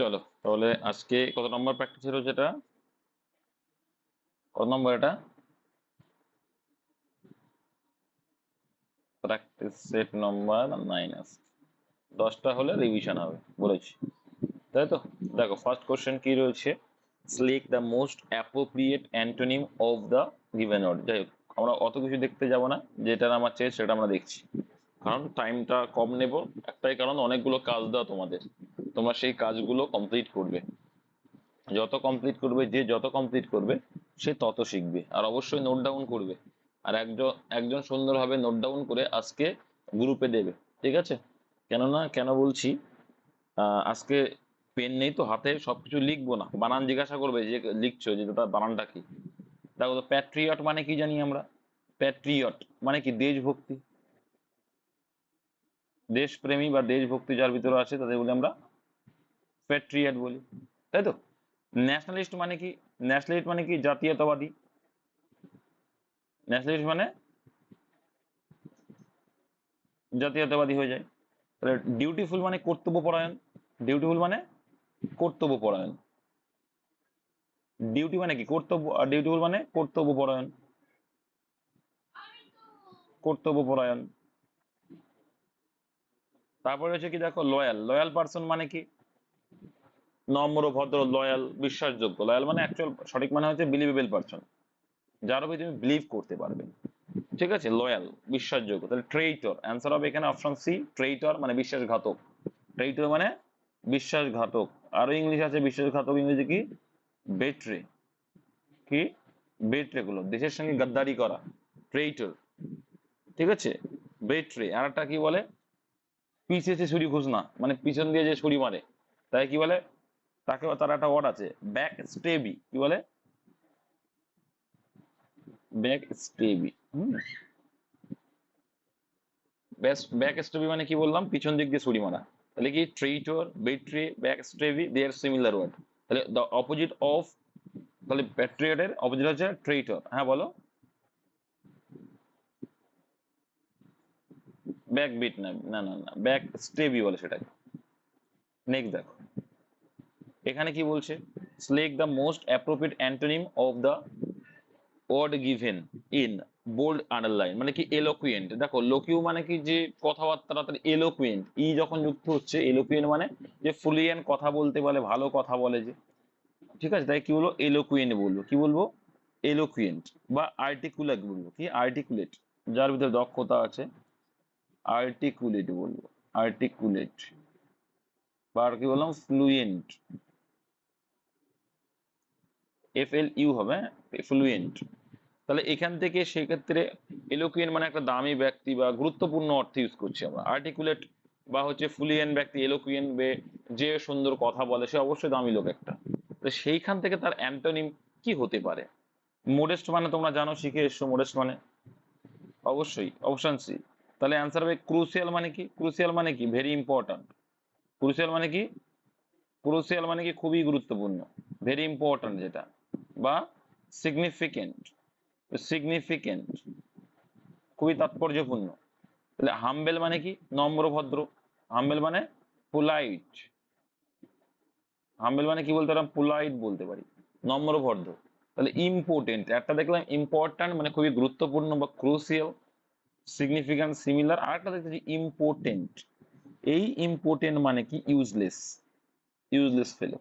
চলো, তাহলে আজকে কত নম্বর প্র্যাকটিস হলো যেটা? কত নম্বর এটা? প্র্যাকটিস সেট নম্বর নাইন আছে দশটা হলে রিভিশন হবে, বলেছি। তাই তো? দেখো ফার্স্ট কোশ্চেন কি রয়েছে? Select the most appropriate antonym of the given word যাই হোক, আমরা অত কিছু দেখতে যাব না যেটা আমার চেয়ে সেটা আমরা দেখছি। কারণ টাইমটা কম নেব। একটাই কারণ, অনেকগুলো কাজ দেওয়া তোমাদের। তোমরা সেই কাজগুলো কমপ্লিট করবে। যত কমপ্লিট করবে, যে যত কমপ্লিট করবে, সে তত শিখবে। আর অবশ্যই নোট ডাউন করবে। আর একজন একজন সুন্দরভাবে নোট ডাউন করে আজকে গ্রুপে দেবে। ঠিক আছে? কেননা, কেন বলছি? আজকে পেন নেই তো, হাতে সবকিছু লিখব না। বানান জিজ্ঞাসা করবে যে, লিখছো যে, তার বানানটা কি? দেখো তো প্যাট্রিয়ট মানে কি জানি আমরা? প্যাট্রিয়ট মানে কি? দেশভক্তি। দেশপ্রেমী বা দেশভক্তি যার ভিতরে আছে তাদের বলি আমরা প্যাট্রিয়ট বলি। তাই তো? ন্যাশনালিস্ট মানে কি? ন্যাশনালিস্ট মানে কি? জাতীয়তাবাদী। ন্যাশনালিস্ট মানে জাতীয়তাবাদী হয়ে যায়। তাহলে ডিউটিফুল মানে কর্তব্যপরায়ণ ডিউটিফুল মানে কর্তব্যপরায়ণ। ডিউটি মানে কি? কর্তব্য, আর ডিউটিফুল মানে কর্তব্যপরায়ণ। কর্তব্যপরায়ণ। তারপরে হচ্ছে কি দেখো লয়াল লয়াল পার্সন মানে কি? নম্র, ভদ্র লয়াল বিশ্বাসযোগ্য। লয়াল মানে অ্যাকচুয়াল সঠিক মানে হচ্ছে বিলিভেবল পার্সন যার উপরে তুমি বিলিভ করতে পারবে। ঠিক আছে? লয়াল বিশ্বাসযোগ্য। তাহলে ট্রেইটর অ্যান্সার হবে এখানে অপশন সি ট্রেইটর মানে বিশ্বাসঘাতক। ট্রেইটর মানে বিশ্বাসঘাতক। আরও ইংলিশ আছে, বিশ্বাসঘাতক ইংরেজি কি? বেট্রে কি? বেট্রে গুলো। দেশের সঙ্গে গাদ্দারি করা। ট্রেইটর ঠিক আছে? বেট্রে আর একটা কি বলে? পিছে সে ছুরি ঘোষণা মানে পিছন দিয়ে যে ছুরি মারে। তাই কি বলে? তাকে, তার একটা ওয়ার্ড আছে, ব্যাক স্টেবি। কি বলে? ব্যাক স্টেবি। ব্যাক স্টেবি মানে কি বললাম? পিছন দিক দিয়ে ছুরি মারা। তাহলে কি? Traitor betray back stabby, they are similar word. তাহলে দ্য অপোজিট অফ তাহলে প্যাট্রিয়টের অপোজিট হচ্ছে ট্রেইটর হ্যাঁ বলো। ব্যাক বিট না না না না, ব্যাক স্টেবি বলে সেটাকে। নেক্সট দেখো। এখানে কি বলছে? Select the most appropriate antonym of the word given in bold underline মানে কি এলোকুয়েন্ট দেখো লোকিউ মানে কি যে কথাবার্তা তাহলে এলোকুয়েন্ট ই যখন যুক্ত হচ্ছে এলোকুয়েন্ট মানে যে ফুলিয়েন্ট কথা বলতে বলে, ভালো কথা বলে যে। ঠিক আছে? তাই কি বলব? এলোকুয়েন্ট বলব। কি বলব? এলোকুয়েন্ট বা আর্টিকুলেট বলব। কি? আর্টিকুলেট যার ভিতরে দক্ষতা আছে। আর্টিকুলেট বলব আর্টিকুলেট বা কি বললাম ফ্লুয়েন্ট এফ এল ইউ হবে ফ্লুয়েন্ট তাহলে এখান থেকে সেক্ষেত্রে এলোকুয়েন্ট মানে একটা দামি ব্যক্তি বা গুরুত্বপূর্ণ অর্থে ইউজ করছি আমরা। আর্টিকুলেট বা হচ্ছে ফ্লুয়েন্ট ব্যক্তি এলোকুয়েন্ট বে যে সুন্দর কথা বলে, সে অবশ্যই দামি লোক একটা। তো সেইখান থেকে তার অ্যান্টোনিম কি হতে পারে? মোডেস্ট মানে তোমরা জানো শিখে এসছো মোডেস্ট মানে? অবশ্যই অপশন সি তাহলে অ্যান্সার হবে ক্রুসিয়াল মানে কি? ক্রুশিয়াল মানে কি? ভেরি ইম্পর্ট্যান্ট ক্রুশিয়াল মানে কি? ক্রুশিয়াল মানে কি? খুবই গুরুত্বপূর্ণ। ভেরি ইম্পর্ট্যান্ট যেটা। বা সিগনিফিকেন্ট সিগনিফিকেন্ট খুবই তাৎপর্যপূর্ণ। তাহলে হাম্বেল মানে কি? নম্র, ভদ্র। হাম্বেল মানে পোলাইট হাম্বেল মানে কি বলতে পারলাম? পোলাইট বলতে পারি। নম্র, ভদ্র। তাহলে ইম্পর্টেন্ট একটা দেখলাম ইম্পর্ট্যান্ট মানে খুবই গুরুত্বপূর্ণ বা ক্রুসিয়াল সিগনিফিক্যান্ট সিমিলার আর একটা দেখতেছি ইম্পর্টেন্ট এই ইম্পর্টেন্ট মানে কি? ইউজলেস ইউজলেস ফেলো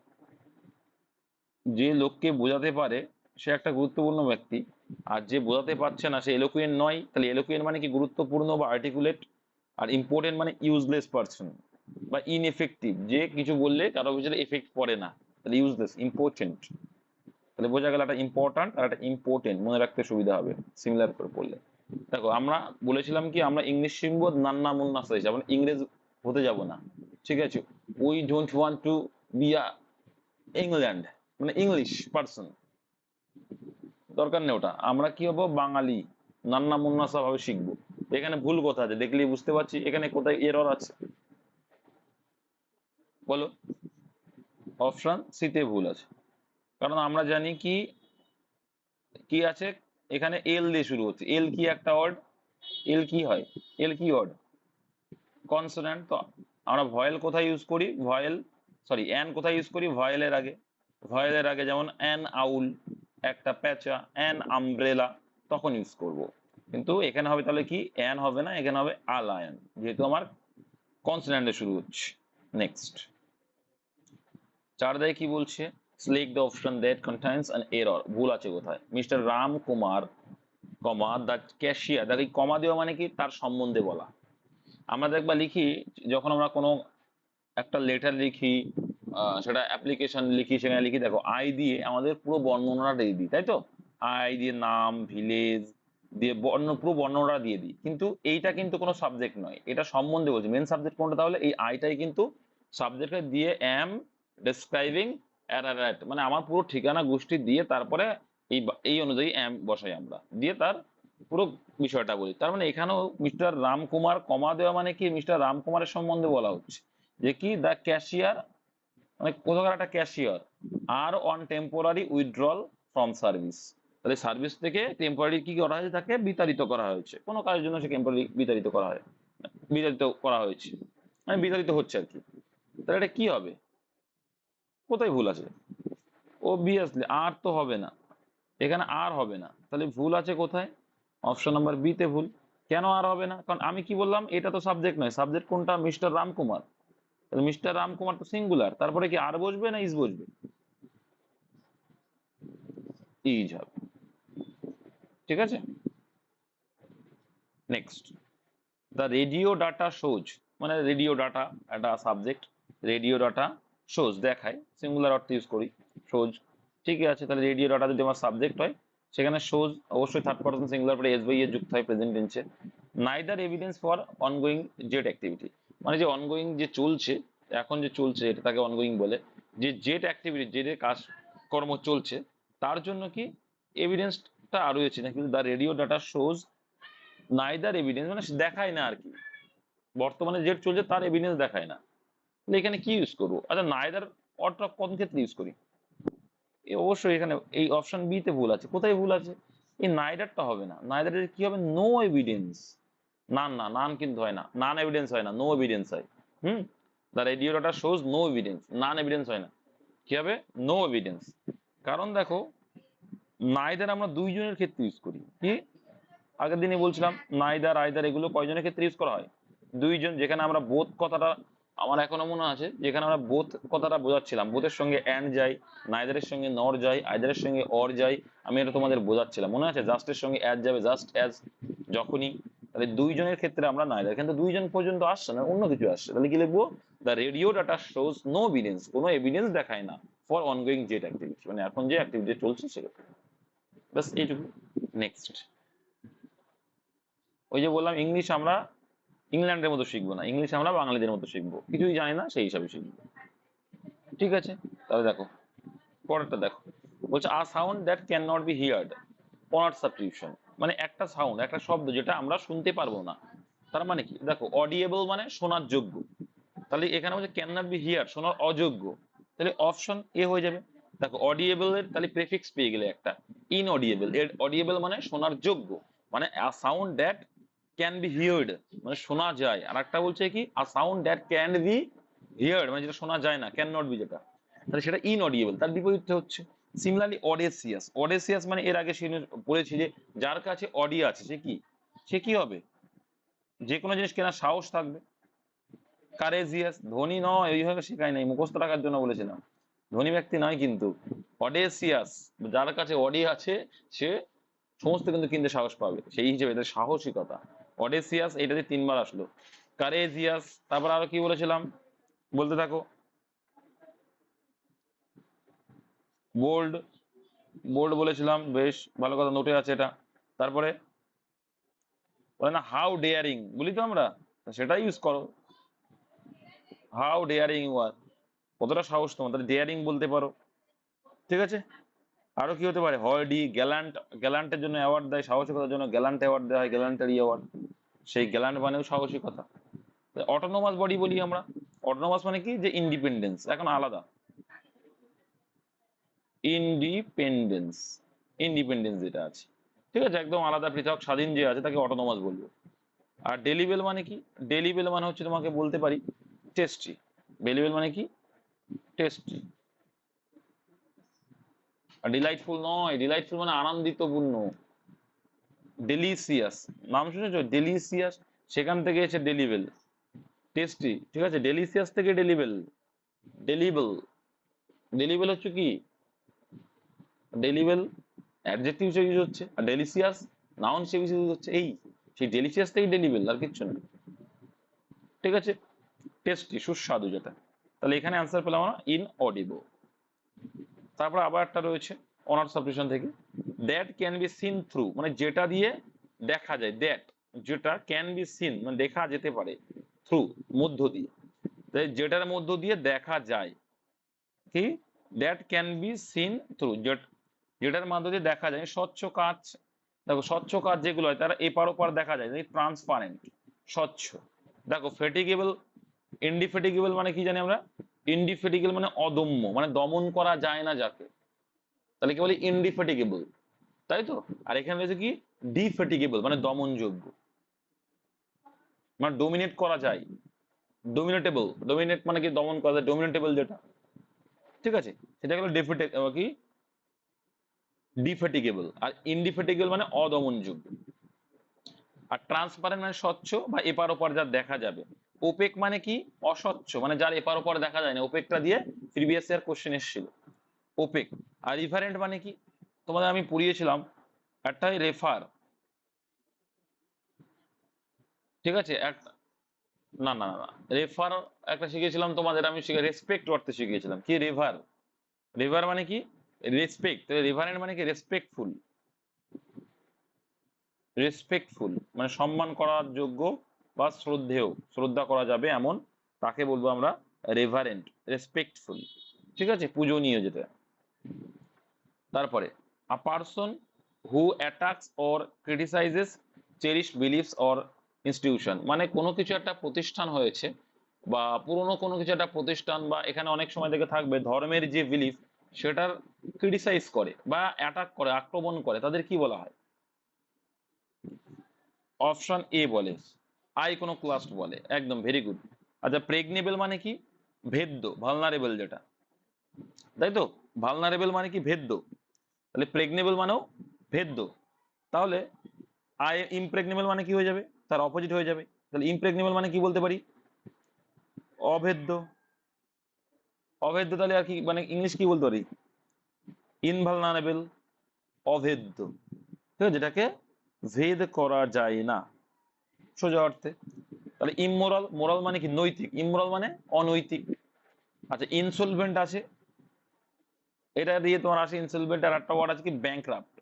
যে লোককে বোঝাতে পারে, সে একটা গুরুত্বপূর্ণ ব্যক্তি, আর যে বোঝাতে পারছে না, সে এলোকুয়েন্ট নয়, তাহলে এলোকুয়েন্ট মানে কি? গুরুত্বপূর্ণ বা আর্টিকুলেট আর ইম্পর্টেন্ট মানে ইউজলেস পার্সন বা ইনএফেক্টিভ যে কিছু বললে, কারও ভিতরে এফেক্ট পড়ে না, তাহলে ইউজলেস ইম্পর্টেন্ট তাহলে বোঝা গেল একটা ইম্পর্ট্যান্ট আর একটা ইম্পর্টেন্ট মনে রাখতে সুবিধা হবে সিমিলার করে পড়লে দেখো, আমরা বলেছিলাম কি, আমরা ইংলিশ শিখব, নান্না মুন্না সাইজ, আমরা ইংরেজ হতে যাব না, ঠিক আছে? We don't want to be a England মানে ইংলিশ পার্সন দরকার নেই ওটা। আমরা কি হব? বাঙালি, নান্না মুন্না ভাবে শিখব। এখানে ভুল কথা আছে, দেখলেই বুঝতে পারছি, এখানে কোথায় এরর আছে? বলো। অপশন সিতে ভুল আছে। কারণ আমরা জানি কি কি আছে? এখানে এল দিয়ে শুরু হচ্ছে এল কি একটা ওয়ার্ড এল কি হয়? এল কি ওয়ার্ড কনসোনেন্ট তো আমরা ভয়েল কোথায় ইউজ করি? ভয়েল সরি অ্যান কোথায় ইউজ করি? ভয়েলের আগে। ভয়েলের আগে যেমন অ্যান আউল, একটা প্যাঁচা অ্যান আমব্রেলা তখন ইউজ করব। কিন্তু এখানে হবে তাহলে কি? অ্যান হবে না, এখানে হবে আল আয়ন যেহেতু আমার কনসোনেন্টে শুরু হচ্ছে। নেক্সট চার দায় কি বলছে? Select the option that contains an error ভুল আছে কোথায়? Mister Ram Kumar comma the cashier দেখো এই কমা দেওয়া মানে কি? তার সম্বন্ধে বলা। আমরা দেখবা লিখি, যখন আমরা কোনো একটা লেটার লিখি সেটা অ্যাপ্লিকেশন লিখি, সেখানে লিখি, দেখো আই দিয়ে আমাদের পুরো বর্ণনাটা দিয়ে দিই, তাই তো? আই দিয়ে নাম ভিলেজ দিয়ে বর্ণ, পুরো বর্ণনাটা দিয়ে দিই। কিন্তু এইটা কিন্তু কোনো সাবজেক্ট নয়। এটা সম্বন্ধে বলছি। মেন সাবজেক্ট কোনটা? তাহলে এই আইটাই কিন্তু সাবজেক্টে দিয়ে অ্যাম ডেসক্রাইবিং অ্যাট মানে আমার পুরো ঠিকানা গোষ্ঠী দিয়ে তারপরে এই এই অনুযায়ী অ্যাম বসাই আমরা। দিয়ে তার পুরো বিষয়টা বলি। তার মানে এখানেও মিস্টার রামকুমার কমা দেওয়া মানে কি? মিস্টার রামকুমারের সম্বন্ধে বলা হচ্ছে। যে কি? দ্য ক্যাশিয়ার মানে কোথাকার একটা cashier are on temporary withdrawal from service তাহলে সার্ভিস থেকে টেম্পোরারি কি করা হয়েছে? তাকে বিতাড়িত করা হয়েছে। কোনো কাজের জন্য সে টেম্পোরারি বিতাড়িত করা হয় বিতাড়িত করা হয়েছে। মানে বিতাড়িত হচ্ছে আর কি। তাহলে এটা কি হবে? কোথায় ভুল আছে? অবভিয়াসলি আর তো হবে না। এখানে আর হবে না। তাহলে ভুল আছে কোথায়? অপশন নাম্বার বি তে ভুল। কেন আর হবে না? কারণ আমি কি বললাম, এটা তো সাবজেক্ট নয়। সাবজেক্ট কোনটা? মিস্টার রামকুমার। মিস্টার রামকুমার তো সিঙ্গুলার তারপরে কি আর বসবে না ইজ বসবে? ইজ হবে। ঠিক আছে? Next the radio data shows মানে রেডিও ডাটা একটা সাবজেক্ট রেডিও ডাটা শোজ দেখায় সিঙ্গুলার অর্থ ইউজ করি শোজ ঠিকই আছে, তাহলে রেডিও ডাটা যদি আমার সাবজেক্ট হয়, সেখানে শোজ অবশ্যই থার্ড পার্সন সিঙ্গুলার পরে এস বাই এ যুক্ত হয় প্রেজেন্ট টেন্সে neither evidence for ongoing jet activity মানে যে অনগোয়িং যে চলছে, এখন যে চলছে, এটা তাকে অনগোয়িং বলে। যে জেট অ্যাক্টিভিটি যে কাজ কর্ম চলছে, তার জন্য কি এভিডেন্সটা আরও রয়েছে না কিন্তু the radio data shows neither evidence মানে দেখায় না আর কি। বর্তমানে জেট চলছে, তার এভিডেন্স দেখায় না। এখানে কি ইউজ করব? আচ্ছা নাইদার অর্থ কোন ক্ষেত্রে ইউজ করি? অবশ্যই এখানে এই অপশন বি তে ভুল আছে। কোথায় ভুল আছে? এই নাইদারটা হবে না। নাইদারের কি হবে? নো এভিডেন্স নান না নান কিন্তু হয় না। নান এভিডেন্স হয় না। নো এভিডেন্স হয়। হুম? The radio data shows no evidence none evidence হয় না। কি হবে? নো এভিডেন্স কারণ দেখো নাইদার আমরা দুইজনের ক্ষেত্রে ইউজ করি। কি? আগের দিনে বলছিলাম নাইদার আইদার এগুলো কয়জনের ক্ষেত্রে ইউজ করা হয়? দুইজন, যেখানে আমরা বোধ কথাটা আমার এখনও মনে আছে যেখানে আমরা বোধ কথাটা বোঝাচ্ছিলাম। বোধের সঙ্গে অ্যান্ড যাই নাইদারের সঙ্গে নর যাই আইদারের সঙ্গে অর যাই আমি এটা তোমাদের বোঝাচ্ছিলাম। মনে আছে? জাস্টের সঙ্গে অ্যাজ যাবে জাস্ট অ্যাজ যখনই। তাহলে দুইজনের ক্ষেত্রে আমরা নাইদার কিন্তু দুইজন পর্যন্ত আসছে না, অন্য কিছু আসছে। তাহলে কি লিখব? The radio data shows no evidence কোনো এভিডেন্স দেখায় না ফর অনগোয়িং জেট অ্যাক্টিভিটি মানে এখন যে অ্যাক্টিভিটি চলছে সেক্ষেত্রে ব্যাস, এইটুকু। নেক্সট ওই যে বললাম ইংলিশ আমরা ইংল্যান্ডের মতো শিখব না ইংলিশ আমরা বাঙালিদের মতো শিখব। কিছুই জানি না সেই হিসাবে শিখব। ঠিক আছে? তাহলে দেখো পরেরটা দেখো। বলছে a sound that can not be heard honour subscription মানে একটা সাউন্ড একটা শব্দ যেটা আমরা শুনতে পারব না। তার মানে কি? দেখো অডিয়েবল মানে শোনার যোগ্য। তাহলে এখানে বলছে ক্যান নট বি হিয়ার শোনার অযোগ্য। তাহলে অপশন এ হয়ে যাবে। দেখো অডিয়েবল এর তাহলে প্রেফিক্স পেয়ে গেলে একটা। ইনঅডিয়েবল এর অডিয়েবল মানে শোনার যোগ্য। মানে a sound that can be heard মানে শোনা যায়। আর একটা বলছে কি a sound that can be heard মানে যেটা শোনা যায় না ক্যান নট বি যেটা। তাহলে সেটা ইনঅডিয়েবল তার বিপরীতে হচ্ছে। সিমিলারলি অডেসিয়াস অডেসিয়াস মানে এর আগে বলেছি যে, যার কাছে অডি আছে, সে কি? সে কি হবে? যে কোনো জিনিস কেনার সাহস থাকবে। কারেজিয়াস ধনী নয়, এইভাবে শেখায় নাই, মুখস্থ রাখার জন্য বলেছিলাম। ধনী ব্যক্তি নয় কিন্তু। অডেসিয়াস যার কাছে অডি আছে, সে সমস্ত কিন্তু কিনতে সাহস পাবে। সেই হিসেবে এদের সাহসিকতা। অডেসিয়াস এটাতে তিনবার আসলো। কারেজিয়াস তারপর আরও কি বলেছিলাম? বলতে থাকো। বোল্ড বোল্ড বলেছিলাম, বেশ ভালো কথা নোটে আছে এটা। তারপরে বলে না হাউ ডেয়ারিং বলি তো আমরা, তা সেটা ইউজ করো। হাউ ডেয়ারিং ইউ আর কতটা সাহস তোমার, তাহলে ডেয়ারিং বলতে পারো। ঠিক আছে? আরও কি হতে পারে? হয়ডি গ্যালান্ট, গ্যালান্টের জন্য অ্যাওয়ার্ড দেয়, সাহসিকতার জন্য গ্যালান্ট অ্যাওয়ার্ড দেওয়া হয়, গ্যালান্টারি অ্যাওয়ার্ড সেই গ্যালান্ট মানেও সাহসিকতা অটোনোমাস বডি বলি আমরা। অটোনোমাস মানে কি? যে ইন্ডিপেন্ডেন্স এখন আলাদা। ইন্ডিপেন্ডেন্স ইন্ডিপেন্ডেন্স যেটা আছে। ঠিক আছে? একদম আলাদা পৃথক স্বাধীন যে আছে, তাকে অটোনোমাস বলব। আর ডেলিবেল মানে কি? ডেলিবেল মানে হচ্ছে তোমাকে বলতে পারি টেস্টি ডেলিবেল মানে কি? টেস্টি ডিলাইটফুল নয়। ডিলাইটফুল মানে আনন্দিতপূর্ণ ডেলিসিয়াস নাম শুনেছো? ডেলিসিয়াস সেখান থেকে এসে ডেলিভেল টেস্টি ঠিক আছে? ডেলিসিয়াস থেকে ডেলিভেল ডেলিভেল ডেলিভেল হচ্ছে কি? ডেলিভেল অ্যাডজেক্টিভ হিসেবে ইউজ হচ্ছে। আর ডেলিসিয়াস নাউন হিসেবে ইউজ হচ্ছে এই। সেই ডেলিসিয়াস থেকে ডেলিভেল আর কিচ্ছু না। ঠিক আছে? টেস্টি সুস্বাদু যেটা। তাহলে এখানে অ্যান্সার পেলাম আমরা ইন অডিবো তারপর আবার একটা রয়েছে অনার সাবডিভিশন থেকে। That can be seen through মানে যেটা দিয়ে দেখা যায় দ্যাট যেটা ক্যান বি সিন মানে দেখা যেতে পারে থ্রু মধ্য দিয়ে। তাই যেটার মধ্য দিয়ে দেখা যায়, কি? That can be seen through যেটার মধ্য দিয়ে দেখা যায় স্বচ্ছ কাচ দেখো স্বচ্ছ কাচ যেগুলো হয়, তারা এপার ওপার দেখা যায় ট্রান্সপারেন্ট স্বচ্ছ। দেখো ফেটিগেবল ইনডিফেটিগেবল মানে কি জানি আমরা? ইনডিফেটিগেবল মানে অদম্য মানে দমন করা যায় না যাকে। তাহলে কি বলে ইনডিফেটিগেবল তাই তো? আর এখানে রয়েছে কি? ডিফেটিগেবল মানে দমনযোগ্য। মানে ডোমিনেট করা যায়। ডোমিনেটেবল ডোমিনেট মানে কি? দমন করা যায় ডোমিনেটেবল যেটা। ঠিক আছে? সেটা হলো ডেফিটে কি? ডিফেটিগেবল আর ইনডিফেটিগেবল মানে অদমনযোগ্য। আর ট্রান্সপারেন্ট মানে স্বচ্ছ বা এপার ওপার যা দেখা যাবে। ওপেক মানে কি? অস্বচ্ছ। মানে যার এপার ওপার দেখা যায় না। ওপেকটা দিয়ে প্রিভিয়াস ইয়ার কোশ্চেন এসেছিল। ওপেক আর রিফারেন্ট মানে কি? তোমাদের আমি পড়িয়েছিলাম একটা রেফার ঠিক আছে? না না না রেফার একটা শিখেছিলাম তোমাদের, আমি রেসপেক্ট অর্থে শিখিয়েছিলাম। কি রেভার রেভার মানে কি? রেসপেক্ট রেভারেন্ট মানে কি? রেসপেক্টফুল রেসপেক্টফুল মানে সম্মান করার যোগ্য বা শ্রদ্ধেয়, শ্রদ্ধা করা যাবে এমন, তাকে বলব আমরা রেভারেন্ট রেসপেক্টফুল ঠিক আছে? পূজনীয় যেটা। তারপরে a person who attacks or criticises cherish beliefs or institution মানে কোনো কিছু একটা প্রতিষ্ঠান হয়েছে, বা পুরনো কোনো কিছু একটা প্রতিষ্ঠান, বা এখানে অনেক সময় থেকে থাকবে, ধর্মের যে বিলিফ সেটার ক্রিটিসাইজ করে, বা অ্যাটাক করে, আক্রমণ করে, তাদের কি বলা হয়? অপশন এ বলে আই কোনো ক্লাস্ট বলে, একদম ভেরি গুড আচ্ছা প্রেগনেবল মানে কি? ভেদ্য ভালনারেবল যেটা। তাই তো? ভালনারেবল মানে কি? ভেদ্য। তাহলে প্রেগনেবল মানেও ভেদ্য। তাহলে আই ইমপ্রেগনেবল মানে কি হয়ে যাবে? তার অপোজিট হয়ে যাবে। তাহলে ইমপ্রেগনেবল মানে কি বলতে পারি? অভেদ্য। অভেদ্য তাহলে আর কি মানে ইংলিশ কি বলতে পারি? ইনভালনারেবল অভেদ্য। ঠিক আছে? যেটাকে ভেদ করা যায় না। সোজা অর্থে। তাহলে ইমোরাল মোরাল মানে কি? নৈতিক। ইমোরাল মানে অনৈতিক। আচ্ছা ইনসলভেন্ট আছে এটা দিয়ে তোমার আসে ইনসলভেন্ট আর একটা ওয়ার্ড আছে কি? ব্যাংক্রাফট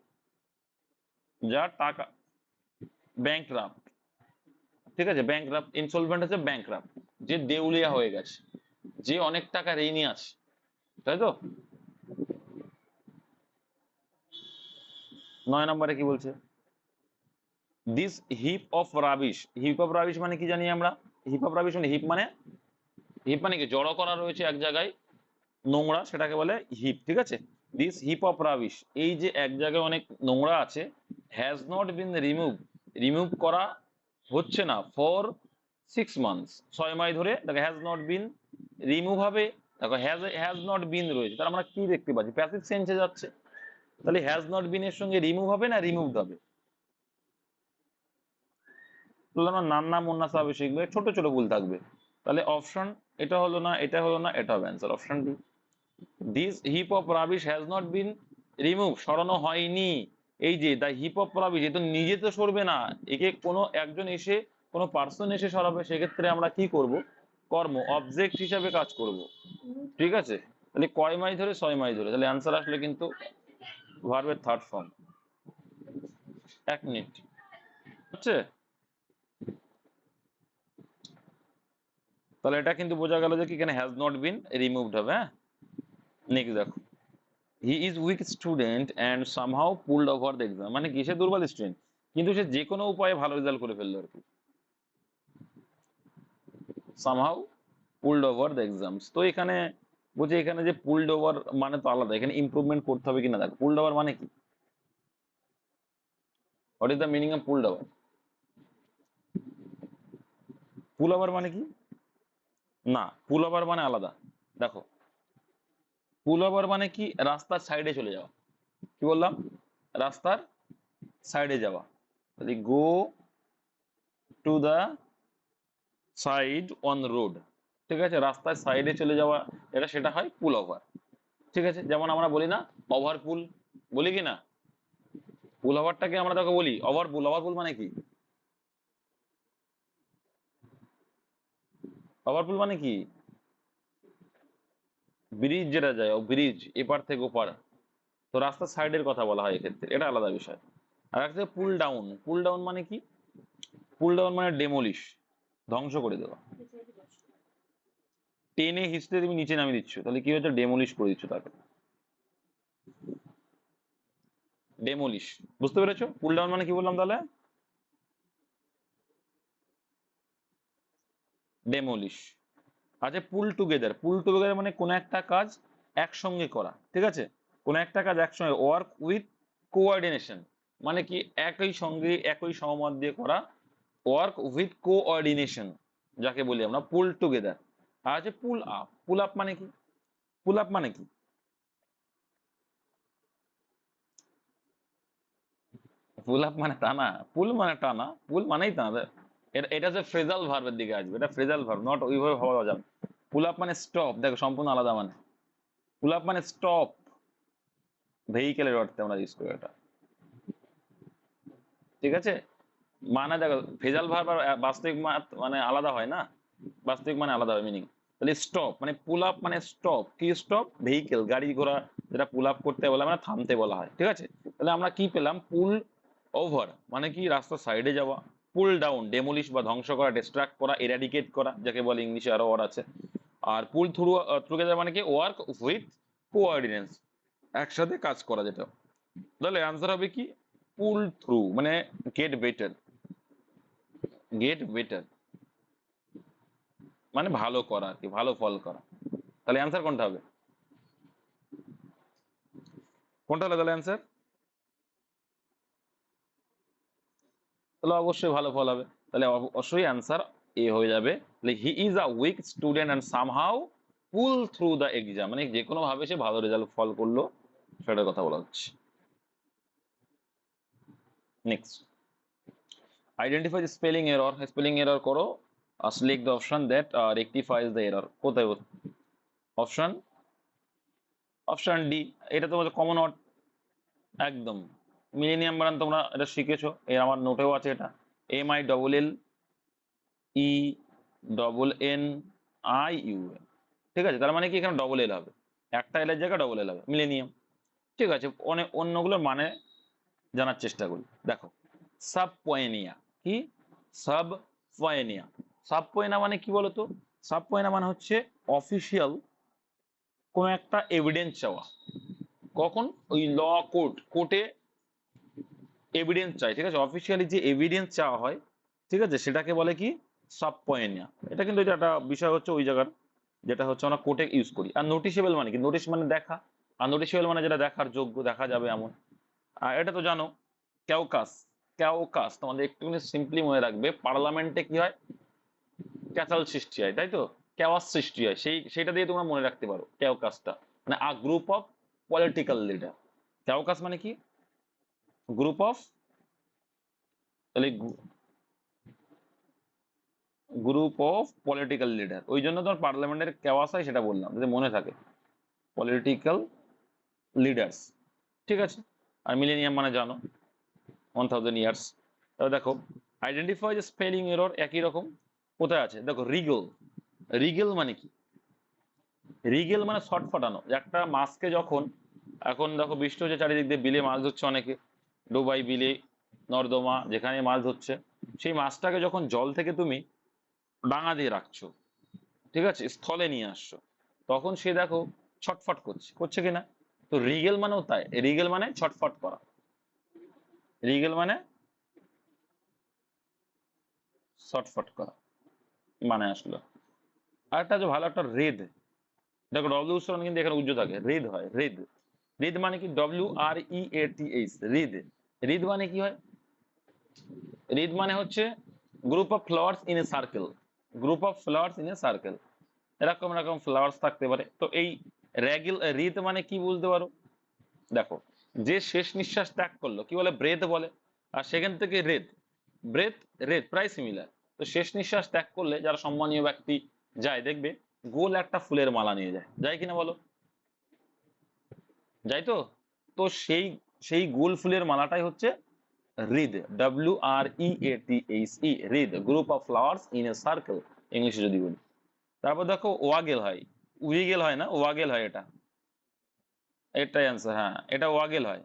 যা টাকা। ব্যাংক্রাফট ঠিক আছে? ব্যাংক্রাফট ইনসলভেন্ট হচ্ছে ব্যাংক্রাফট যে দেউলিয়া হয়ে গেছে। যে অনেক টাকা ঋণী আছে। তাই তো? নয় নম্বরে কি বলছে? This heap of rubbish heap of rubbish মানে কি জানি আমরা? হিপ অফ রাবিশ মানে হিপ মানে? হিপ মানে কি? জড়ো করা রয়েছে এক জায়গায়, নোংরা সেটাকে বলে হিপ ঠিক আছে? দিস হিপ অফ রাবিশ এই যে এক জায়গায় অনেক নোংরা আছে has not been remove remove করা হচ্ছে না ফর সিক্স মান্থস ছয় মাস ধরে, দেখো হ্যাজ নট বিন রিমুভ হবে, দেখো হ্যাজ হ্যাজ নট বিন রয়েছে তার আমরা কি দেখতে পাচ্ছি? প্যাসিভ সেন্সে যাচ্ছে, তাহলে হ্যাজ নট বিন এর সঙ্গে রিমুভ হবে না রিমুভড হবে? নান্না মুন্না সাবে শিখবে ছোট ছোট ভুল থাকবে। তাহলে অপশন এটা হলো না, এটা হলো না, এটা হবে answer option D this heap of rubbish has not been remove সরানো হয়নি। এই যে দা হিপ অফ রাবিশ এ তো নিজে তো সরবে না। একে কোনো একজন এসে, কোনো পার্সন এসে সরাবে, সেক্ষেত্রে আমরা কি করব? কর্ম অবজেক্ট হিসাবে কাজ করব। ঠিক আছে? তাহলে কয় মাস ধরে? ছয় মাস ধরে। তাহলে অ্যান্সার আসলে কিন্তু ভার্বের থার্ড ফর্ম এক মিনিট হচ্ছে? তাহলে এটা কিন্তু বোঝা গেল যে কি এখানে হ্যাজ নট বিন রিমুভড হবে হ্যাঁ? নেক্সট দেখো। He is weak student and somehow pulled over the exam মানে কি? সে দুর্বল স্টুডেন্ট কিন্তু সে যে কোনো উপায়ে ভালো রেজাল্ট করে ফেলল আর কি। Somehow pulled over the exams তো এখানে বলছে এখানে যে পুলড ওভার মানে তো আলাদা। এখানে ইমপ্রুভমেন্ট করতে হবে কিনা? দেখো পুলড ওভার মানে কি? What is the meaning of pulled over pull over মানে কি? না পুল ওভার মানে আলাদা। দেখো পুল ওভার মানে কি? রাস্তার সাইডে চলে যাওয়া। কি বললাম? রাস্তার সাইডে যাওয়া। তাহলে go to the side on road ঠিক আছে? রাস্তার সাইডে চলে যাওয়া এটা সেটা হয় পুল ওভার ঠিক আছে? যেমন আমরা বলি না ওভার পুল বলি কি না? পুল ওভারটাকে আমরা তাকে বলি ওভার পুল ওভার পুল মানে কি? ওভার পুল মানে কি? ব্রিজ যেটা যায়, ও ব্রিজ এপার থেকে ওপার। তো রাস্তার সাইডের কথা বলা হয় এক্ষেত্রে, এটা আলাদা বিষয়। আর একটা পুল ডাউন পুল ডাউন মানে কি? পুল ডাউন মানে ডেমোলিশ ধ্বংস করে দেওয়া। টেনে হিস্ট্রি তুমি নিচে নামিয়ে দিচ্ছ, তাহলে কি হচ্ছে ডেমোলিশ করে দিচ্ছ তাকে। ডেমোলিশ বুঝতে পেরেছ? পুল ডাউন মানে কি বললাম তাহলে? ডেমোলিশ আচ্ছা পুল টুগেদার পুল টুগেদার মানে কোন একটা কাজ একসঙ্গে করা, ঠিক আছে? কোন একটা কাজ একসঙ্গে ওয়ার্ক উইথ কোঅর্ডিনেশন মানে কি একই সঙ্গে একই সহমত দিয়ে করা ওয়ার্ক উইথ কোঅর্ডিনেশন যাকে বলি আমরা পুল টুগেদার আর আছে পুল আপ পুল আপ মানে কি? পুল আপ মানে কি? পুল আপ মানে টানা পুল মানে টানা পুল মানেই টানা এটা এটা হচ্ছে ফ্রেজাল ভার্বের দিকে আসবে, এটা ফ্রেজাল ভার্ব নট ওইভাবে ভাবা যাবে পুল আপ মানে স্টপ দেখো সম্পূর্ণ আলাদা মানে। পুল আপ মানে স্টপ ভেহিকেলের অর্থে আমরা ইউজ করি এটা। ঠিক আছে? মানে দেখো ফেজাল ভার্ব আর বাস্তবিক মানে আলাদা হয় না? বাস্তবিক মানে আলাদা হয় মিনিং তাহলে স্টপ মানে পুল আপ মানে স্টপ কি স্টপ ভেহিকেল গাড়ি ঘোড়া, যেটা পুল আপ করতে বলা মানে থামতে বলা হয়। ঠিক আছে? তাহলে আমরা কি পেলাম? পুল ওভার মানে কি? রাস্তার সাইডে যাওয়া। পুল ডাউন ডেমোলিশ বা ধ্বংস করা ডিস্ট্রাক্ট করা এরাডিকেট করা, যাকে বলে ইংলিশে আরও ওয়ার্ড আছে। আর পুল থ্রু টুগেদার মানে কি? ওয়ার্ক উইথ কোঅর্ডিনেন্স একসাথে কাজ করা যেটা। তাহলে অ্যান্সার হবে কি? পুল থ্রু মানে গেট বেটার গেট বেটার মানে ভালো করা আর কি, ভালো ফল করা। তাহলে অ্যান্সার কোনটা হবে? কোনটা হলো তাহলে অ্যান্সার তাহলে অবশ্যই ভালো ফল হবে। তাহলে অবশ্যই অ্যান্সার এ হয়ে যাবে। He is a weak student and somehow pull through the exam মানে যে কোনো ভাবে সে ভালো রেজাল্ট ফল করল, সেটার কথা বলা হচ্ছে। Next identify spelling error spelling error করো। Select the option that rectifies the error কোথায় অপশন অপশন ডি এটা তোমাদের কমন একদম। মিলেনিয়াম বানান তোমরা এটা শিখেছো। এর আমার নোটেও আছে এটা। M I double L E double N I U N ঠিক আছে? তার মানে কি? এখানে ডবল এল হবে। একটা এলের জায়গায় ডবল এল হবে। মিলেনিয়াম ঠিক আছে? অনেক অন্যগুলোর মানে জানার চেষ্টা করি। দেখো। সাব পয়েনিয়া কি? সাব পয়েনিয়া সাব পয়েনা মানে কি বলতো? সাব পয়েনা মানে হচ্ছে অফিসিয়াল কোনো একটা এভিডেন্স চাওয়া। কখন? ওই ল কোর্ট কোর্টে এভিডেন্স চাই, ঠিক আছে? অফিসিয়ালি যে এভিডেন্স চাওয়া হয়, ঠিক আছে? সেটাকে বলে কি? সাব পয়েনিয়া এটা কিন্তু এটা একটা বিষয় হচ্ছে ওই জায়গার, যেটা হচ্ছে আমরা কোর্টে ইউজ করি। আর নোটিশেবল মানে কি? নোটিশ মানে দেখা। আর নোটিশেবল মানে যেটা দেখার যোগ্য, দেখা যাবে এমন। আর এটা তো জানো ক্যাওকাস ক্যাওকাস তোমাদের একটুখানি সিম্পলি মনে রাখবে পার্লামেন্টে কি হয়? ক্যাচাল সৃষ্টি হয়, তাই তো? ক্যাওয়াস সৃষ্টি হয়। সেই, সেটা দিয়ে তোমরা মনে রাখতে পারো ক্যাওকাসটা মানে a group of political leader caucus মানে কি? গ্রুপ অফ তাহলে গ্রুপ অফ পলিটিক্যাল লিডার ওই জন্য তোমার পার্লামেন্টের ক্যাওয়াস হয় সেটা বললাম, যদি মনে থাকে। পলিটিক্যাল লিডার্স ঠিক আছে? আর মিলেনিয়াম মানে জানো ওয়ান থাউজেন্ড ইয়ার্স তাহলে দেখো আইডেন্টিফাই যে স্পেলিং এরর একই রকম, কোথায় আছে? দেখো রিগেল রিগেল মানে কি? রিগেল মানে শর্ট ফাটানো একটা মাছকে যখন, এখন দেখো বৃষ্টি হচ্ছে চারিদিক দিয়ে, বিলে মাছ ধরছে অনেকে। ডুবাই বিলে, নর্দমা যেখানে মাছ ধরছে, সেই মাছটাকে যখন জল থেকে তুমি ডাঙা দিয়ে রাখছো, ঠিক আছে, স্থলে নিয়ে আসছো, তখন সে দেখো ছটফট করছে। করছে কিনা? তো রিগেল মানেও তাই। রিগেল মানে ছটফট করা। রিগেল মানে ছটফট করা। মানে আসলো। আর একটা যে ভালো একটা রেড দেখো ডব্লিউ উচ্চারণ কিন্তু এখানে উজ্জ্ব থাকে। রেড হয় রেড রেড মানে কি? W R E A T H রিদ। রিদ মানে কি হয়? রিদ মানে হচ্ছে group of flowers in a circle group of flowers in a circle এরকম এরকম ফ্লাওয়ার্স থাকতে পারে। তো এই র্যাগিল রিত মানে কি বুঝতে পারো? দেখো, যে শেষ নিঃশ্বাস ত্যাগ করল, কি বলে? ব্রেথ বলে। আর সেখান থেকে রেদ, ব্রেথ, রেদ, প্রায় সিমিলার তো শেষ নিঃশ্বাস ত্যাগ করলে যারা সম্মানীয় ব্যক্তি যায়, দেখবে গোল একটা ফুলের মালা নিয়ে যায়। যায় কিনা বলো? যাই তো? তো সেই সেই গোল ফুলের মালাটাই হচ্ছে wreath W R E A T H E wreath group of flowers in a circle ইংলিশে যদি বলি। তারপর দেখো, ওয়াগেল হয়। উইগেল হয় না, ওয়াগেল হয় এটা। এটাই অ্যান্সার হ্যাঁ এটা ওয়াগেল হয়।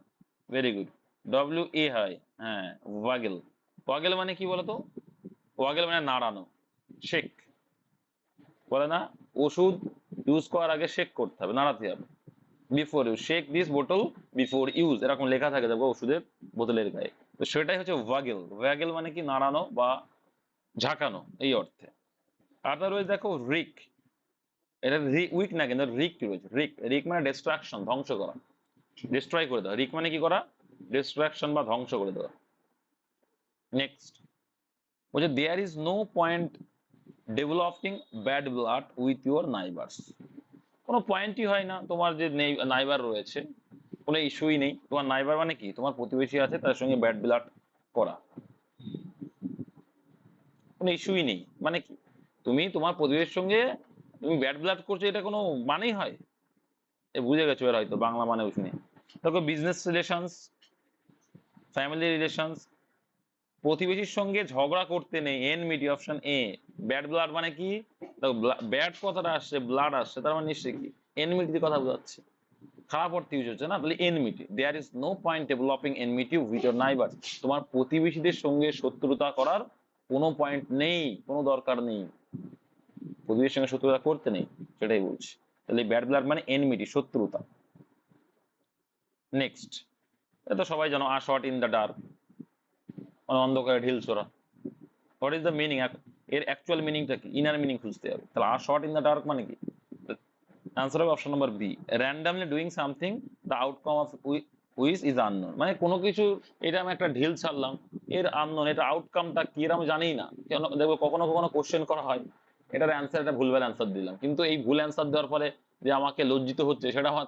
ভেরি গুড ডব্লিউ এ হয় হ্যাঁ ওয়াগেল। ওয়াগেল মানে কি বলতো? ওয়াগেল মানে নাড়ানো শেক বলে না, ওষুধ ইউজ করার আগে শেক করতে হবে, নাড়াতে হবে। Before use shake this bottle before use এরকম লেখা থাকে দেখো ওষুধের বোতলের গায়ে। তো সেটাই হচ্ছে ওয়াগেল ওয়াগেল মানে কি? নাড়ানো বা ঝাঁকানো, এই অর্থে। রয়েছে দেখো রিক। এটা উইক না কিন্তু রিক রয়েছে। রিক। রিক মানে ডিস্ট্রাকশন ধ্বংস করা। ডিস্ট্রয় করে দেওয়া। রিক মানে কি করা? ডিস্ট্রাকশন বা ধ্বংস করে দেওয়া। নেক্সট বলছে there is no point developing bad blood with your neighbours কোনো পয়েন্টই হয় না। তোমার যে নাইবার রয়েছে, কোনো ইস্যুই নেই। তোমার নাইবার মানে কি? তোমার প্রতিবেশী আছে, তার সঙ্গে ব্যাড ব্লাড করা। কোনো ইস্যুই নেই। মানে কি? তুমি তোমার প্রতিবেশীর সঙ্গে তুমি ব্যাড ব্লাড করছ, এটা কোনো মানেই হয়? এ বুঝে গেছো এর হয়তো, বাংলা মানে শুনে। দেখো বিজনেস রিলেশনস ফ্যামিলি রিলেশনস প্রতিবেশীর সঙ্গে ঝগড়া করতে নেই enmity option A bad blood মানে কি? ব্যাড কথাটা আসছে ব্লাড আসছে, তার মানে নিশ্চয়ই কি? এনমিটি কথা বোঝাচ্ছে। খারাপ অর্থে ইউজ হচ্ছে না? তাহলে enmity there is no point developing enmity with your neighbours তোমার প্রতিবেশীদের সঙ্গে শত্রুতা করার কোনো পয়েন্ট নেই, কোনো দরকার নেই। প্রতিবেশীর সঙ্গে শত্রুতা করতে নেই, সেটাই বলছি। তাহলে ব্যাড ব্লাড মানে এনমিটি শত্রুতা। নেক্সট এটা সবাই জানো, a shot in the dark অন্ধকারে ঢিল ছোড়া হোয়াট ইজ দ্য মিনিং এর অ্যাকচুয়াল মিনিংটা কি? ইনার মিনিং খুঁজতে হবে। তাহলে আর শর্ট ইন দ্য ডার্ক মানে কি? আনসার হবে option number B randomly doing something the outcome of which is unknown মানে কোনো কিছু, এটা আমি একটা ঢিল ছাড়লাম, এর আননোন এটা আউটকামটা কি এর আমি জানি না। কেন দেখব কখনো কখনো কোশ্চেন করা হয়। এটার অ্যান্সার এটা ভুলভাল অ্যান্সার দিলাম। কিন্তু এই ভুল অ্যান্সার দেওয়ার পরে যে আমাকে লজ্জিত হচ্ছে, সেটা আমার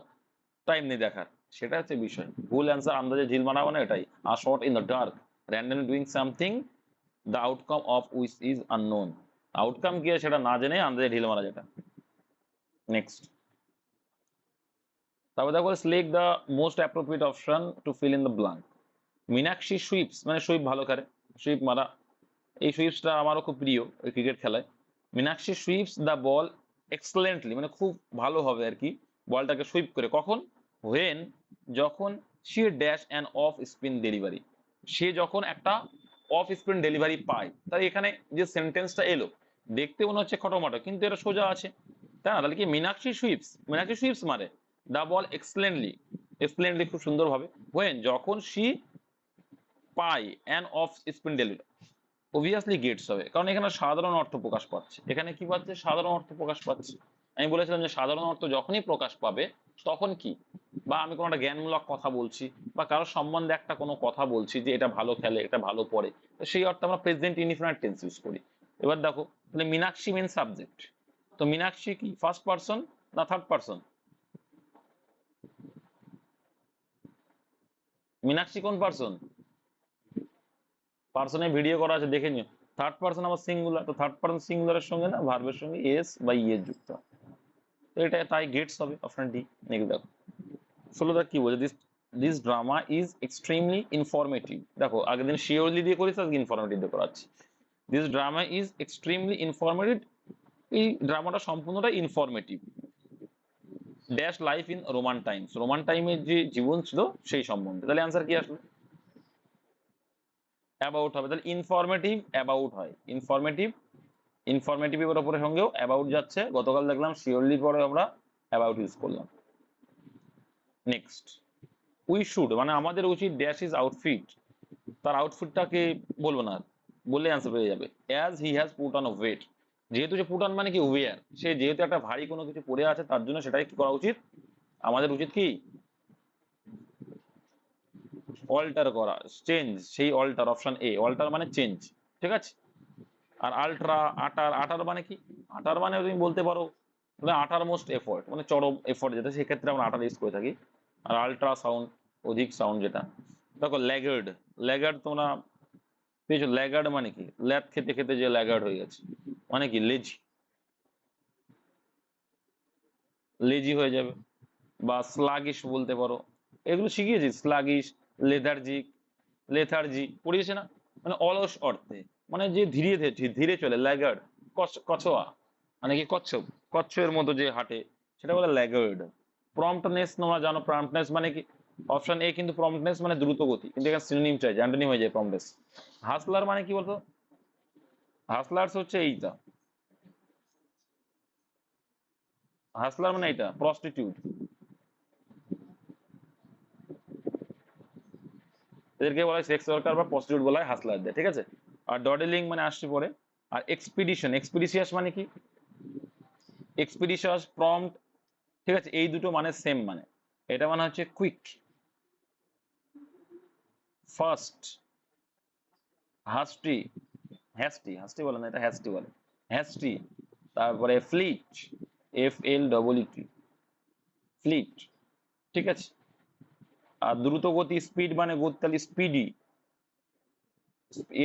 টাইম নেই দেখার। সেটা হচ্ছে বিষয়। ভুল অ্যান্সার আন্দাজে ঢিল মারাবো না এটাই। আর shot in the dark randomly doing something the outcome of which is unknown outcome কি সেটা না জেনে আন্দাজে ঢিল মারা যেটা? নেক্সট তারপর দেখো select the most appropriate option to fill in the blank Meenakshi sweeps মানে সুইপ ভালো করে সুইপ মারা। এই সুইপসটা আমারও খুব প্রিয় ওই ক্রিকেট খেলায়। Meenakshi sweeps the ball excellently মানে খুব ভালো হবে আর কি, বলটাকে সুইপ করে। কখন? হোয়েন যখন she dash and off spin delivery সে যখন একটা অফ স্পিন ডেলিভারি পায় তাই এখানে যে সেন্টেন্সটা এলো, দেখতে মনে হচ্ছে খটোমাটো, কিন্তু এটা সোজা আছে। তাই না? তাহলে কি মীনাক্ষী সুইপস? মীনাক্ষী সুইপস মারে দা বল এক্সপ্লেনলি এক্সেলেন্টলি খুব সুন্দরভাবে হোয়েন যখন সি পায় an off spin delivery obviously gets হবে কারণ এখানে সাধারণ অর্থ প্রকাশ পাচ্ছে। এখানে কি পাচ্ছে? সাধারণ অর্থ প্রকাশ পাচ্ছে। আমি বলেছিলাম যে সাধারণ অর্থ যখনই প্রকাশ পাবে তখন কি? বা আমি কোনো একটা জ্ঞানমূলক কথা বলছি বা কারোর সম্বন্ধে একটা কোনো কথা বলছি যে এটা ভালো খেলে, এটা ভালো পড়ে, তো সেই অর্থে আমরা প্রেজেন্ট ইনডিফিনাইট টেন্স ইউজ করি। এবার দেখো, তাহলে মীনাক্ষী মেন সাবজেক্ট তো মীনাক্ষী কি? ফার্স্ট পার্সন না থার্ড পার্সন মীনাক্ষী কোন পার্সন পার্সনে ভিডিও করা আছে, দেখে নিও। থার্ড পার্সন আমার সিঙ্গুলার তো থার্ড পার্সন সিঙ্গুলারের সঙ্গে না ভার্বের সঙ্গে এস বা ইএস যুক্ত। তো এটা তাই গেটস হবে অপশন ডি নেক্সট দেখো ষোলোটা কি বলছে? This this drama is extremely informative দেখো, আগের দিন শিওরলি দিয়ে করেছি, আজকে ইনফরমেটিভ দিয়ে করাচ্ছি। This drama is extremely informative এই ড্রামাটা সম্পূর্ণটা informative dash life in Roman times Roman টাইমের যে জীবন ছিল, সেই সম্বন্ধে। তাহলে অ্যান্সার কি আসলো অ্যাবাউট হবে। তাহলে ইনফরমেটিভ অ্যাবাউট হয়। ইনফরমেটিভ ইনফরমেটিভ এর উপরে সঙ্গেও অ্যাবাউট যাচ্ছে। গতকাল দেখলাম শিওরলি পরে আমরা অ্যাবাউট ইউজ করলাম। নেক্সট উই শুড মানে আমাদের উচিত ড্যাশ ইজ আউটফিট তার আউটফিটটাকে বলব না বললে অ্যান্সার পেয়ে যাবে। As he has put on weight যেহেতু যে পুট অন মানে কি ওয়েয়ার সে যেহেতু একটা ভারী কোনো কিছু পড়ে আছে, তার জন্য সেটাই কি করা উচিত। আমাদের উচিত কি? অল্টার করা চেঞ্জ সেই অল্টার অপশন এ অল্টার মানে চেঞ্জ ঠিক আছে? আর আল্ট্রা আটার আটার মানে কি? আটার মানে তুমি বলতে পারো মানে আটার মোস্ট এফোর্ট মানে চরম এফোর্ট যেটা, সেক্ষেত্রে আমরা আটার ইউজ করে থাকি। আর আলট্রাসাউন্ড অধিক সাউন্ড যেটা। দেখো ল্যাগার্ড ল্যাগার্ড তোমরা পেয়েছ। ল্যাগার্ড মানে কি? ল্যাদ খেতে খেতে যে ল্যাগার্ড হয়ে গেছে। মানে কি? লেজি লেজি হয়ে যাবে। বা স্লাগিশ বলতে পারো। এগুলো শিখিয়েছি। স্লাগিশ লেথার্জিক লেথার্জি পড়িয়েছে না? মানে অলস অর্থে। মানে যে ধীরে ধীরে চলে ল্যাগার্ড কছোয়া মানে কি কচ্ছপ, কচ্ছপের মতো যে হাঁটে, সেটা বলে ল্যাগার্ড প্রম্পটনেস তোমরা জানো প্রম্পটনেস মানে কি? অপশন এ কিন্তু প্রম্পটনেস মানে দ্রুত গতি, কিন্তু এখানে সিনোনিম চাই অ্যান্টোনিম হয়ে যায় প্রম্পটনেস হাসলার মানে কি বলতো? হাসলার্স হচ্ছে এইটা। হাসলার মানে এইটা প্রস্টিটিউট এদেরকে বলা হয় সেক্স ওয়ার্কার বা প্রস্টিটিউট বলা হয় হাসলারদের ঠিক আছে? আর ডডেলিং মানে আসছে পরে। আর এক্সপিডিশন এক্সপিডিশিয়াস মানে কি? এক্সপিডিশিয়াস প্রম্পট ঠিক আছে? এই দুটো মানে সেম মানে। এটা মানে হচ্ছে quick fast hasty hasty hasty বলে না, এটা হ্যাস্টি বলে। হ্যাস্টি তারপরে fleet F L double T fleet ঠিক আছে? আর দ্রুত গতি স্পিড মানে গতি তাহলে speedy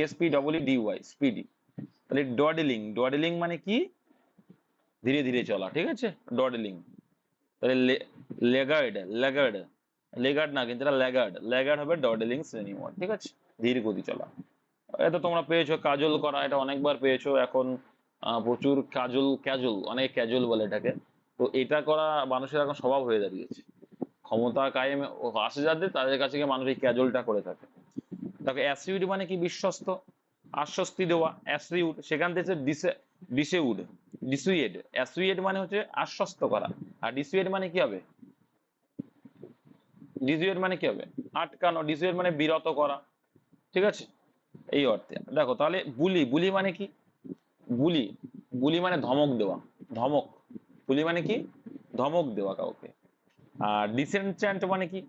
S P double D Y speedy তাহলে ডডেলিং ডডেলিং মানে কি? ধীরে ধীরে চলা, ঠিক আছে? ডডেলিং তাহলে লেগার্ড লেগার্ড লেগার্ড না, কিন্তু লেগার্ড লেগার্ড হবে ডডেলিং শ্রেণি ওয়ান ঠিক আছে? ধীর গতি চলা। এটা তোমরা পেয়েছ কাজল করা, এটা অনেকবার পেয়েছ, এখন প্রচুর কাজল ক্যাজল অনেক ক্যাজল বলে এটাকে। তো এটা করা মানুষের এখন স্বভাব হয়ে দাঁড়িয়েছে। ক্ষমতা কায়েমে আসে যাদের, তাদের কাছে গিয়ে মানুষ এই ক্যাজলটা করে থাকে। দেখো অ্যাসিউড মানে কি? বিশ্বস্ত, আশ্বস্তি দেওয়া অ্যাসিউড সেখান থেকে ডিসে ডিসেউড ডিসুয়েড অ্যাসুয়েড মানে হচ্ছে আশ্বস্ত করা। আর ডিসুয়েড মানে কি হবে? ডিসুয়েড মানে কি হবে? আটকানো। ডিসুয়েড মানে বিরত করা। ঠিক আছে? এই অর্থে। দেখো, তাহলে বুলি বুলি মানে কি? বুলি বুলি মানে ধমক দেওয়া। ধমক। বুলি মানে কি? ধমক দেওয়া কাউকে। আর ডিসেনচ্যান্ট মানে কি?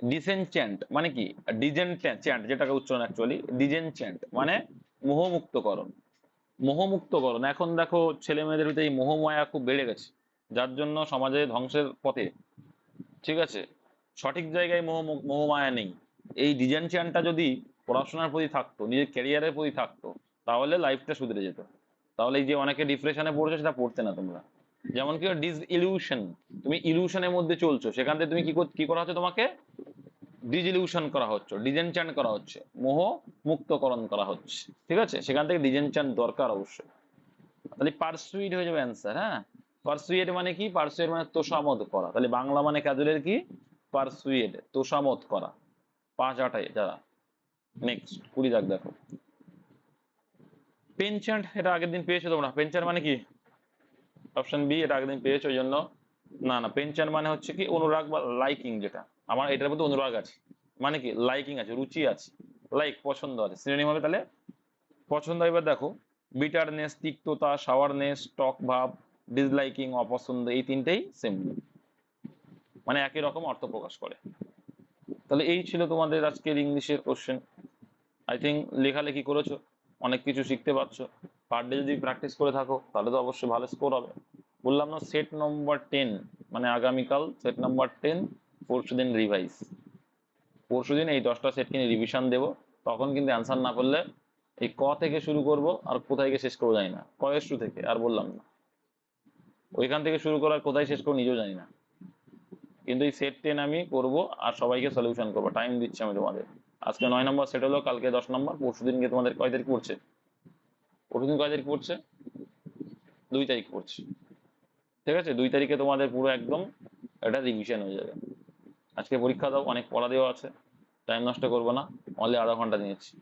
ডিসেনচ্যান্ট মানে কি? ডিজেনচ্যান্ট যেটাকে উচ্চারণ অ্যাকচুয়ালি ডিজেনচ্যান্ট মানে মোহমুক্তকরণ। মোহমুক্তকরণ, এখন দেখো ছেলে মেয়েদের ভিতরে এই মোহমায়া খুব বেড়ে গেছে। যার জন্য সমাজে ধ্বংসের পথে। ঠিক আছে? সঠিক জায়গায় মোহ মোহমায়া নেই। এই ডিজেনচ্যানটা যদি পড়াশোনার প্রতি থাকতো, নিজের ক্যারিয়ারের প্রতি থাকতো, তাহলে লাইফটা সুধরে যেত। তাহলে এই যে অনেকে ডিপ্রেশনে পড়ছে, সেটা পড়তে না তোমরা। যেমন কি ডিস ইলিউশন তুমি ইলিউশনের মধ্যে চলছো, সেখান থেকে তুমি কি কি করা হচ্ছে তোমাকে? ডিজিলিউশন করা হচ্ছে ডিজেনচ্যান্ট করা হচ্ছে, মোহ মুক্তকরণ করা হচ্ছে, ঠিক আছে? সেখান থেকে ডিজেনচ্যান্ট দরকার অবশ্যই। তাহলে পারসুইড হয়ে যাবে অ্যান্সার হ্যাঁ? পারসুইড মানে কি? পারসুইড মানে তোষামত করা। তাহলে বাংলা মানে কাজলের কি? পারসুইড তোষামত করা। পাঁচ আটাই যারা। নেক্সট কুড়ি দাগ দেখো। পেনচ্যান্ট এটা আগের দিন পেয়েছ তোমরা। পেনচ্যান্ট মানে কি? অপশন বি এটা আগের দিন পেয়েছ ওই জন্য না না পেনচ্যান্ট মানে হচ্ছে কি অনুরাগ বা লাইকিং যেটা। আমার এটার মধ্যে অনুরাগ আছে। মানে কি? লাইকিং আছে, রুচি আছে লাইক পছন্দ আছে। সিনোনিম হবে তাহলে? পছন্দ এবার দেখো বিটারনেস তিক্ততা সাওয়ারনেস টক ভাব ডিসলাইকিং অপছন্দ, এই তিনটেই সেম মানে একই রকম অর্থ প্রকাশ করে। তাহলে এই ছিল তোমাদের আজকের ইংলিশের কোশ্চেন আই থিঙ্ক লেখালেখি করেছ, অনেক কিছু শিখতে পারছ। পার ডে যদি প্র্যাকটিস করে থাকো, তাহলে তো অবশ্যই ভালো স্কোর হবে। বললাম না সেট নম্বর টেন মানে আগামীকাল সেট নম্বর টেন পরশু দিন রিভাইজ পরশু দিন এই দশটা সেট কিনে রিভিশন দেবো। তখন কিন্তু অ্যান্সার না করলে এই ক থেকে শুরু করব আর কোথায় গিয়ে শেষ করব জানি না। কয়েসু থেকে, আর বললাম না। ওইখান থেকে শুরু করার কোথায় শেষ করব নিজেও জানি না। কিন্তু এই সেট টেন আমি করব আর সবাইকে সলিউশন করব। টাইম দিচ্ছি আমি তোমাদের। আজকে নয় নম্বর সেট হলো, কালকে দশ নম্বর পরশু দিন গিয়ে তোমাদের কয় তারিখ পড়ছে? পরশু দিন কয় তারিখ পড়ছে? দুই তারিখ পড়ছে। ঠিক আছে? দুই তারিখে তোমাদের পুরো একদম এটা রিভিশন হয়ে যাবে। আজকে পরীক্ষা দাও, অনেক পড়া দেওয়া আছে। টাইম নষ্ট করব না। অনলি আধা ঘণ্টা নিয়েছি।